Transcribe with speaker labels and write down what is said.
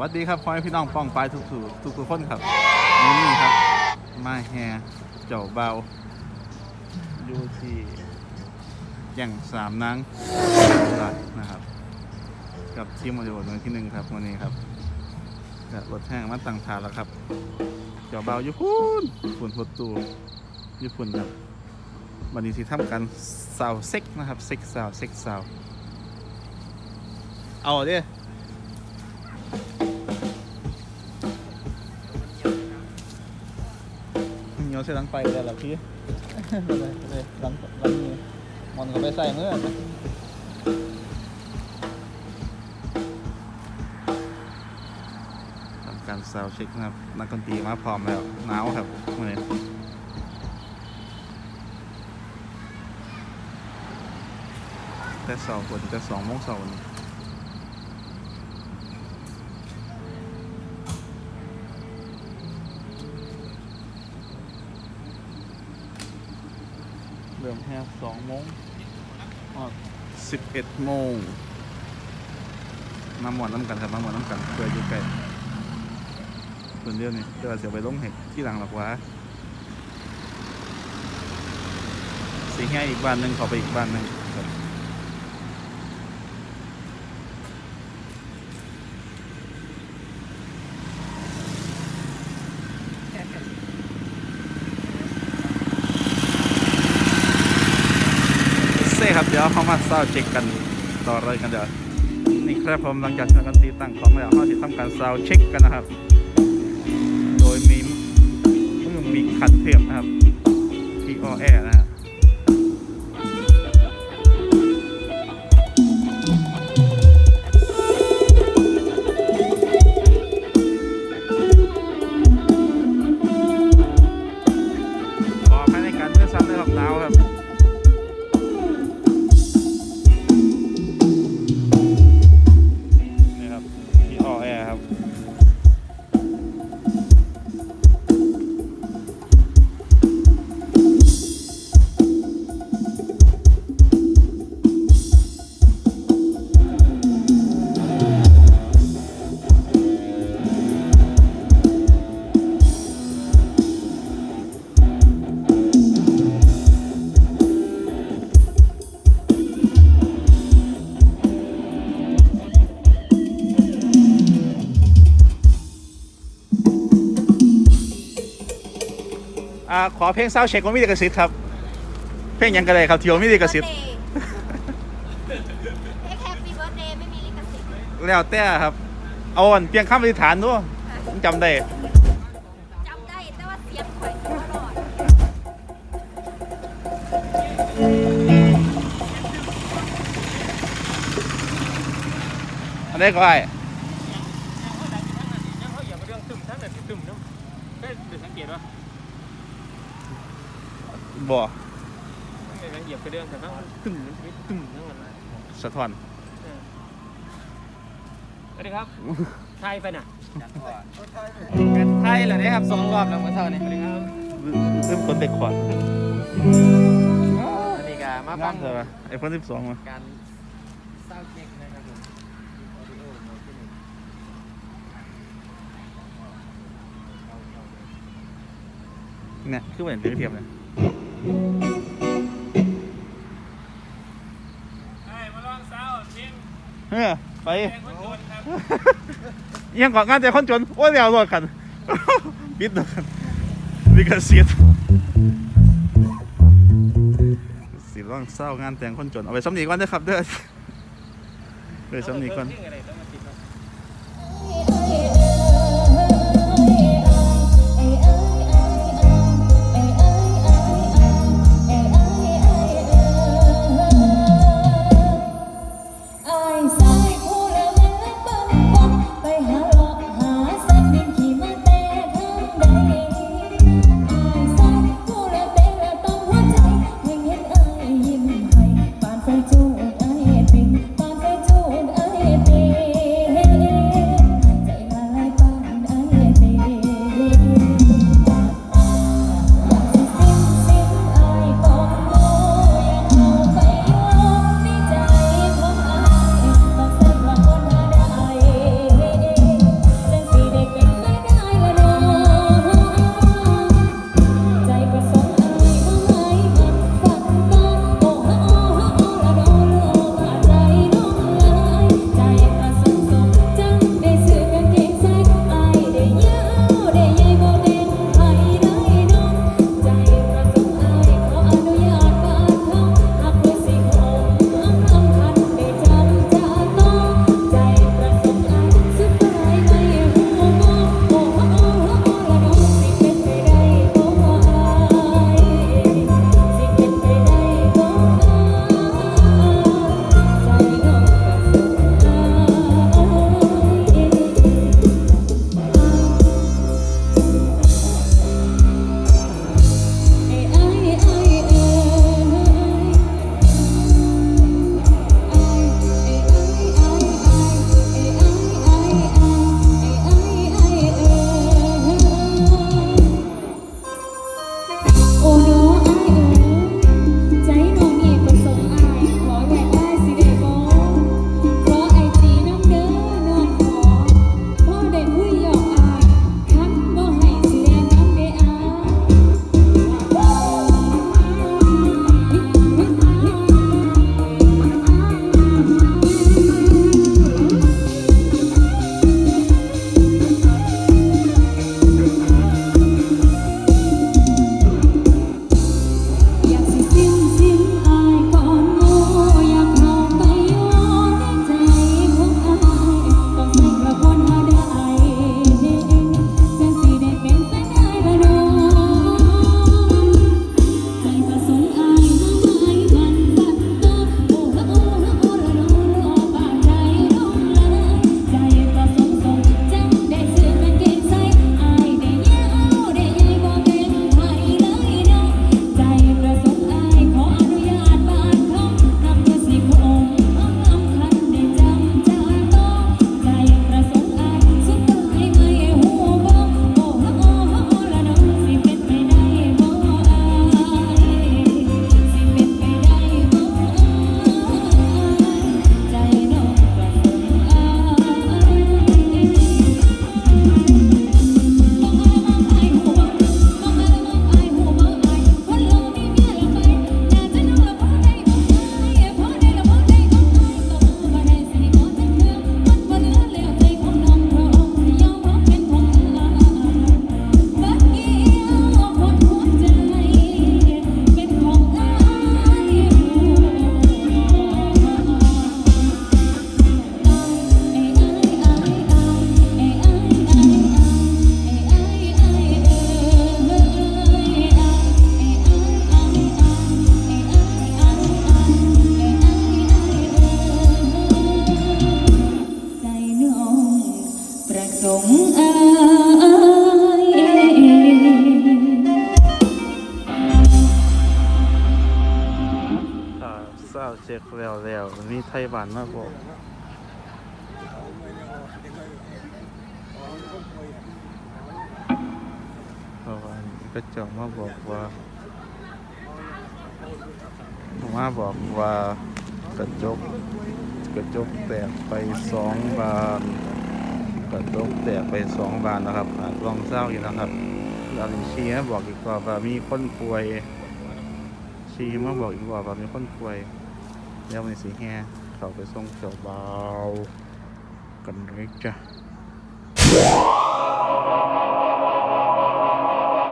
Speaker 1: วัสดีครับพ่อแม่พี่น้องป้องปลายทุกทุกทุกทุกคนครับนี่นี่ครับ มาแฮเจ้าเบาอยู่ที่แย่งสามนางนะครับ กับทีมมอเตอร์วันที่หนึ่งครับวันนี้ครับรถแห้งมาตั้งฐานแล้วครับเจ้าเบาอยู่พุ่นฝุ่นพดตูญี่ปุ่นครับวันนี้ที่ทำกันสาวเซ็กนะครับเซ็กสาวเซ็กสาวเอาเด้ เหนียวใส่หลังไปเลยล่ะพี่เลยเลยหลังมีมันก็ไปใส่เมื่อนะทำการซาวด์เช็คนะครับนักดนตรีมาพร้อมแล้วหนาวครับมื่อนี้แต่สองคนแต่สองโมงเสาร์ เริ่มแค่สองโมงอ๋อสิบเอ็ดโมงมาหมวนน้ำกันครับมาหมวนน้ำกันเพื่ออยู่ไกล้คนเดียวนี่เดี๋ยวเสียไปลงเห็ดที่หลังหรอกวะสีแห้อีกบ้านหนึ่งขอไปอีกบ้านหนึ่งครับ ครับเดี๋ยวเขามาเศร้าเช็คกันต่อเลยกันเดี๋ยวนี่ครับผมหลังจากทำการตีตั้งของแล้วเขาจะทำการเซาเช็คกันนะครับ โดยมีมือมีขัดเทียมนะครับที่อแอนะ อ่าขอเพลงเศร้าเช็คว่ามีเดกสิทธิ์ครับ เพลงหยังกันเลยครับที่ว่ามีเดกสิทธิ์
Speaker 2: เพลงแฮปปี้เบิร์ดเดย์ไม่มีลิขสิทธิ์
Speaker 1: แล้วแต่ครับ เอาอันเพียงคำอธิษฐานด้วยผมจำได้
Speaker 2: จำได้แต่ว่าเสียงข่อยตลอด
Speaker 1: อันนี้ก็ไอ้
Speaker 3: ยังเขาอย่ามาเรื่องตึมท่านแบบตึมนะได้เดี๋ยวสังเกตว่า
Speaker 1: บ่
Speaker 3: เดี๋ยวสังเกตไปเรื่องแต่ว่าตึมมันจะไม่ตึมทั้งวันเลย
Speaker 1: สะท้อน
Speaker 3: สวัสดีครับ ไทยไปน่ะ
Speaker 4: กันไทยเหรอเนี่ยครับสองรอบแล้วเมื่อเช้านี้
Speaker 3: สวัสดีครับ
Speaker 1: เริ่มคนเด็กขวด
Speaker 4: อันนี้ก็มา
Speaker 1: บ้า
Speaker 4: ฟั
Speaker 1: ง
Speaker 4: ง
Speaker 1: เถอะไอโฟนสิบสองมา
Speaker 4: การเศร้าเช็คนะครับผมออดิโอโน้ตที่หนึ่ง
Speaker 1: เนี่ยคือเหมือนเทียมเลย
Speaker 3: เพียง
Speaker 1: เฮ้ยไป
Speaker 3: แทงคนจนครับ
Speaker 1: ยังก่อนงานแต่คนจน โอ้ยเดี๋ยวรถกันปิดรถกันมีกระเสียดสิร่องเศร้างานแต่งคนจน เอาไปซ้ำนีก่อนเด้อครับเด้อไปซ้ำนีก่อน
Speaker 5: สงอายอ่า
Speaker 1: เศร้าเช็คแล้วแล้วมีไทยบ้านมาบอกเพราะว่าก็จ้ามาบอกว่ามาบอกว่ากระจกกระจกแตกไปสองบาน กระจกแตกไปสองบานนะครับลองเศร้าอยู่นะครับเราชี้มาบอกอีกว่ามีคนป่วย ชีมาบอกอีกว่ามีคนป่วยแล้วมันสีแห่เขาไปส่งเขีาวเบากันเลยจ้ะ